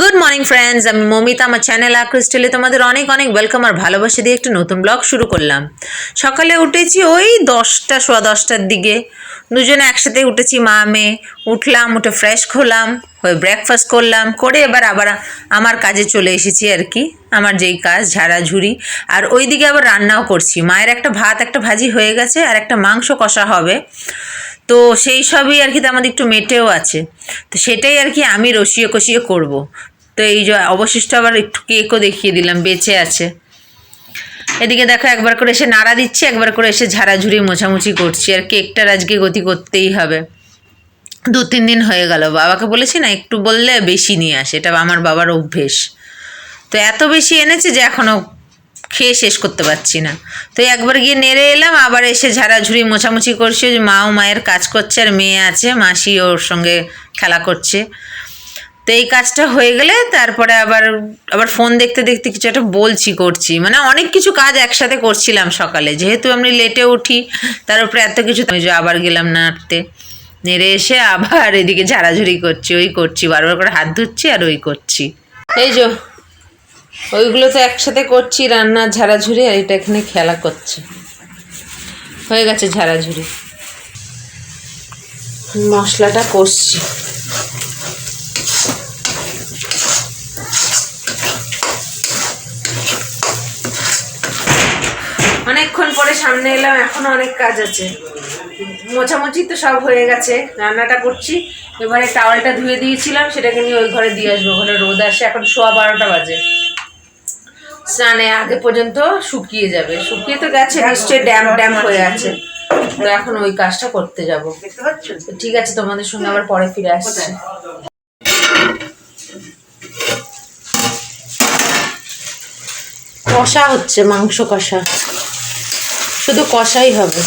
Good morning friends আমি মমিতা। আমার channel ক্রিস্টেলে তোমাদের অনেক অনেক ওয়েলকাম আর ভালোবাসা দিয়ে একটু নতুন ব্লগ শুরু করলাম। সকালে উঠেছি ওই দশটা, সোয়া দশটার দিকে। দুজনে একসাথে উঠেছি, মা, মেয়ে। উঠলাম, উঠে ফ্রেশ হলাম, হয়ে ব্রেকফাস্ট করলাম, করে এবার আবার আমার কাজে চলে এসেছি আর কি। আমার যেই কাজ, ঝাড়াঝুড়ি। আর ওইদিকে আবার রান্নাও করছি। মায়ের একটা ভাত, একটা ভাজি হয়ে গেছে আর একটা মাংস কষা হবে। তো সেই সবই আর কি তো আমাদের একটু মেটেও আছে। তো সেটাই আর কি আমি রসিয়ে কষিয়ে করব। তো এই যে অবশিষ্ট আবার একটু কেকও দেখিয়ে দিলাম, বেঁচে আছে। এদিকে দেখো একবার করে এসে নাড়া দিচ্ছি, একবার করে এসে ঝাড়াঝুড়ি মোছামুছি করছি। আর কেকটার আজকে গতি করতেই হবে। দু তিন দিন হয়ে গেল, বাবাকে বলেছি না, একটু বললে বেশি নিয়ে আসে, এটা আমার বাবার অভ্যেস। তো এত বেশি এনেছে যে এখনও খেয়ে শেষ করতে পারছি না। তো একবার গিয়ে নেড়ে এলাম, আবার এসে ঝাড়াঝুড়ি মোছামুছি করছি। মাও মায়ের কাজ করছে আর মেয়ে আছে, মাসি ওর সঙ্গে খেলা করছে। তো এই কাজটা হয়ে গেলে তারপরে আবার আবার ফোন দেখতে দেখতে কিছু একটা বলছি, করছি। মানে অনেক কিছু কাজ একসাথে করছিলাম সকালে। যেহেতু আমি লেটে উঠি, তার উপরে এত কিছু আবার গেলাম নাড়তে। নেড়ে এসে আবার এদিকে ঝাড়াঝুড়ি করছি, ওই করছি, বারবার করে হাত ধুচ্ছি আর ওই করছি। এই যে ওইগুলো তো একসাথে করছি রান্নার ঝাড়াঝুড়ি, আর এটা এখানে খেলা করছে। হয়ে গেছে ঝাড়াঝুড়ি। মশলাটা কষছি। অনেকক্ষণ পরে সামনে এলাম, এখনও অনেক কাজ আছে। মোছামুছি তো সব হয়ে গেছে, রান্নাটা করছি। এবারে টাওয়ালটা ধুয়ে দিয়েছিলাম, সেটাকে নিয়ে ওই ঘরে দিয়ে আসব। ওখানে রোদ আসে, এখন সোয়া বারোটা বাজে। স্নানে আগে পর্যন্ত শুকিয়ে যাবে। শুকিয়ে তো গেছে নিশ্চয়ই ড্যাম ড্যাম হয়ে আছে। তো এখন ওই কাজটা করতে যাব। ঠিক আছে তোমাদের সঙ্গে আবার পরে ফিরে আসছি। কষা হচ্ছে মাংস কষা। শুধু কষাই হবে।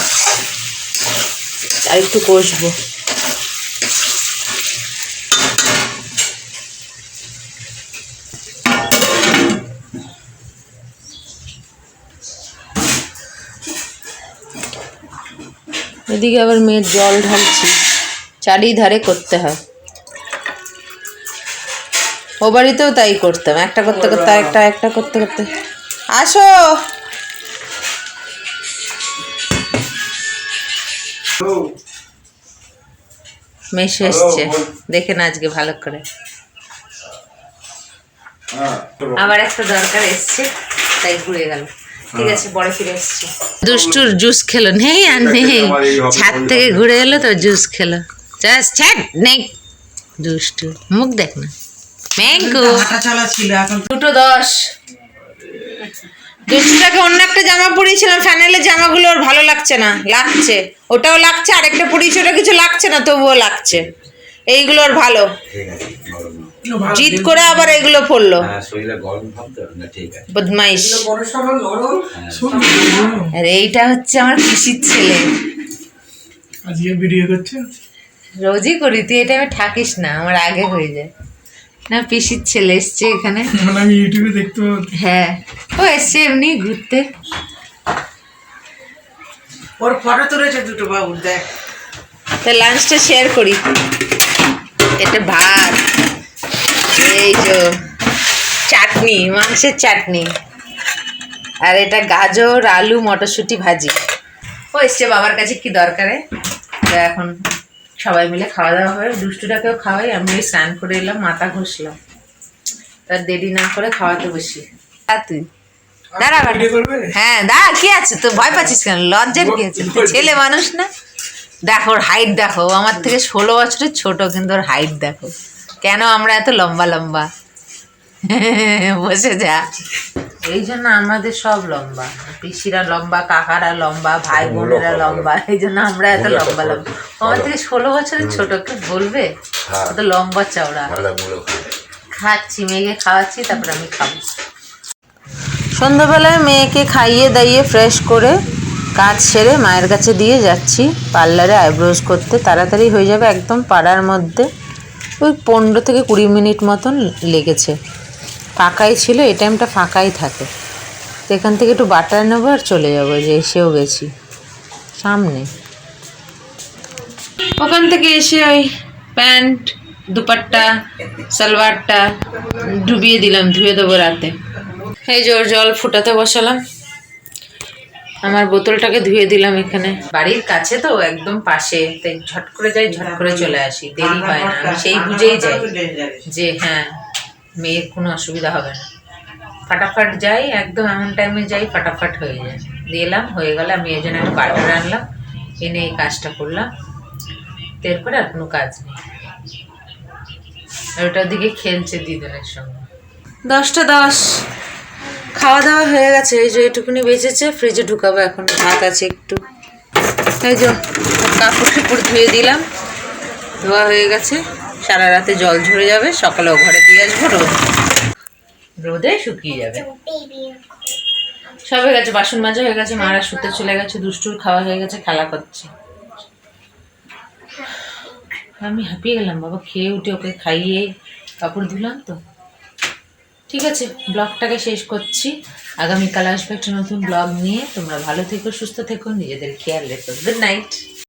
আর একটু কষবো। এদিকে আবার মেয়ের জল ঢালছি। চারিধারে করতে হয়। ও বাড়িতেও তাই করতাম। একটা করতে করতে একটা একটা করতে করতে। আসো! মেশো এসছে। দেখে না আজকে ভালো করে। আবার একটা দরকার এসছে তাই ঘুরে গেল। ঠিক আছে পরে ফিরে এসছি দুষ্টুর জুস খেলো। নেই আর নেই। ছাদ থেকে ঘুরে এলো তো জুস খেলো। জাস্ট ছাড় নেই। দুষ্টু মুখ দেখ না। এখন। দুটো দশ। দুষ্টুটাকে অন্য একটা জামা পরিয়েছিলাম ফ্যানেলের জামাগুলো ওর ভালো লাগছে না লাগছে। ওটাও লাগছে আরেকটা পরিয়েছি ওটা কিছু লাগছে না তবুও লাগছে। এইগুলো ওর ভালো। জিদ করে আবার এগুলো পড়ল হ্যাঁ শরীরে গরম ভাব তো না ঠিক আছে। বদমাইশ। বড় আর এইটা হচ্ছে আমার খুশির ছেলে। আজকে ভিডিও করছে? রোজই করি তুই এটা আমি থাকিস না আমার আগে হয়ে যায়। না পিসির ছেলে এসছে এখানে। মানে আমি ইউটিউবে দেখতে হ্যাঁ ও এসছে এমনি ঘুরতে। ওর ফটো তুলেছে দুটো বাবু দেখ। তা লাঞ্চটা শেয়ার করি। এটা ভাত। এই যে চাটনি মাংসের চাটনি। আর এটা গাজর আলু মটরশুঁটি ভাজি। ও এসছে বাবার কাছে কি দরকারে? তো এখন সবাই মিলে খাওয়া দাওয়া হবে। দুষ্টুটাকেও খাওয়াই আমি ওই স্নান করে এলাম মাথা ঘষলাম। তার দেরি না করে খাওয়াতে বসি। আর তুই। দাঁড়া হ্যাঁ দা কি আছে? তো ভয় পাচ্ছিস কেন? লজ্জার কি আছে? তুই ছেলে মানুষ না? দেখো ওর হাইট দেখো আমার থেকে ষোলো বছরের ছোট কিন্তু ওর হাইট দেখো। কেন আমরা এত লম্বা লম্বা? বসে যা। এই জন্য আমাদের সব লম্বা। পিসিরা লম্বা কাকারা লম্বা ভাই বোনেরা লম্বা। এই জন্য আমরা এত লম্বা লম্বা। আমার থেকে ষোলো বছরের ছোট কে বলবে? ও তো লম্বা চওড়া। খাচ্ছি মেয়েকে খাওয়াচ্ছি তারপর আমি খাব। সন্ধ্যাবেলায় মেয়েকে খাইয়ে দাইয়ে ফ্রেশ করে কাজ সেরে মায়ের কাছে দিয়ে যাচ্ছি। পার্লারে আইব্রোজ করতে। তাড়াতাড়ি হয়ে যাবে একদম পাড়ার মধ্যে। ওই পনেরো থেকে কুড়ি মিনিট মতন লেগেছে। ফাঁকাই ছিল, এই টাইমটা ফাঁকাই থাকে। তো এখান থেকে একটু বাটার নেব আর চলে যাব যে এসেও গেছি। সামনে। ওখান থেকে এসে ওই প্যান্ট, দুপাট্টা, সালোয়ারটা ডুবিয়ে দিলাম, ধুয়ে দেবো রাতে। এই জোর জল ফুটাতে বসালাম। আমার বোতলটাকে ধুয়ে দিলাম এখানে। বাড়ির কাছে তো একদম পাশে তাই ঝট করে যাই ঝট করে চলে আসি। দেরি হয় না আমি সেই বুঝেই যাই যে হ্যাঁ মেয়ের কোনো অসুবিধা হবে না। ফাটাফাট যাই একদম এমন টাইমে যাই ফাটাফাট হয়ে যায়। দিয়ে এলাম হয়ে গেলে আমি এই জন্য একটা বাটার আনলাম এনে এই কাজটা করলাম। এরপরে আর কোনো কাজ নেই। আর ওটার দিকে খেলছে দিদনের সঙ্গে। দশটা দশ। খাওয়া দাওয়া হয়ে গেছে, এই যে এটুকুনি বেঁচেছে ফ্রিজে ঢুকাবো এখন, ভাত আছে একটু। এই যে কাপড় টাপড় ধুয়ে দিলাম, ধোয়া হয়ে গেছে, সারা রাতে জল ঝরে যাবে, সকালেও ঘরে দিয়ে আসব, রোদ। রোদে শুকিয়ে যাবে। সব হয়ে গেছে, বাসন মাজা হয়ে গেছে, মারা শুতে চলে গেছে, দুষ্টুর খাওয়া হয়ে গেছে, খেলা করছে। আমি হাঁপিয়ে গেলাম, বাবা, খেয়ে উঠে ওকে খাইয়ে কাপড় ধুলাম তো। ঠিক আছে, ব্লগটাকে শেষ করছি। আগামীকাল আসবে একটা নতুন ব্লগ নিয়ে। তোমরা ভালো থেকো, সুস্থ থেকো, নিজেদের খেয়াল রেখো। Good night